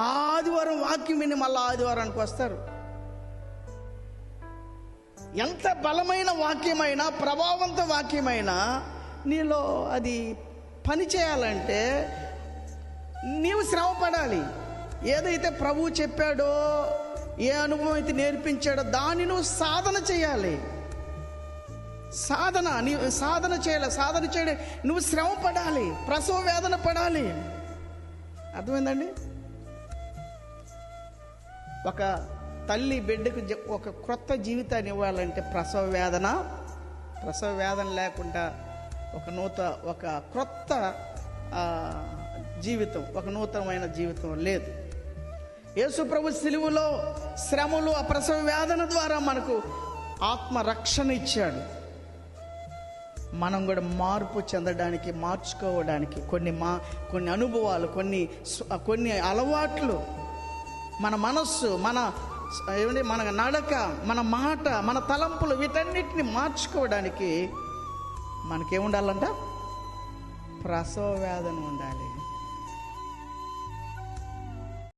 ఆదివారం వాక్యం విని మళ్ళీ ఆదివారానికి వస్తారు. ఎంత బలమైన వాక్యమైనా ప్రభావంతో వాక్యమైనా నీలో అది పని చేయాలంటే నీవు శ్రమ పడాలి ఏదైతే ప్రభువు చెప్పాడో ఏ అనుభవం అయితే నేర్పించాడో దాన్ని నువ్వు సాధన చేయాలి. సాధన నీ సాధన చేయాలి. సాధన చేయడం నువ్వు శ్రమ పడాలి ప్రసవ వేదన పడాలి. అర్థమైందండి? ఒక తల్లి బిడ్డకు జ- ఒక క్రొత్త జీవితాన్ని ఇవ్వాలంటే ప్రసవ వేదన ప్రసవ వేదన లేకుండా ఒక నూత ఒక క్రొత్త జీవితం ఒక నూతనమైన జీవితం లేదు. యేసు ప్రభు శ్రమలు ఆ ప్రసవ వేదన ద్వారా మనకు ఆత్మరక్షణ ఇచ్చాడు. మనం కూడా మార్పు చెందడానికి మార్చుకోవడానికి కొన్ని మా కొన్ని అనుభవాలు కొన్ని కొన్ని అలవాట్లు మన మనస్సు మన ఏమండి మన నడక మన మాట మన తలంపులు వీటన్నిటిని మార్చుకోవడానికి మనకేముండాలంట? ప్రసవ వేదన ఉండాలి.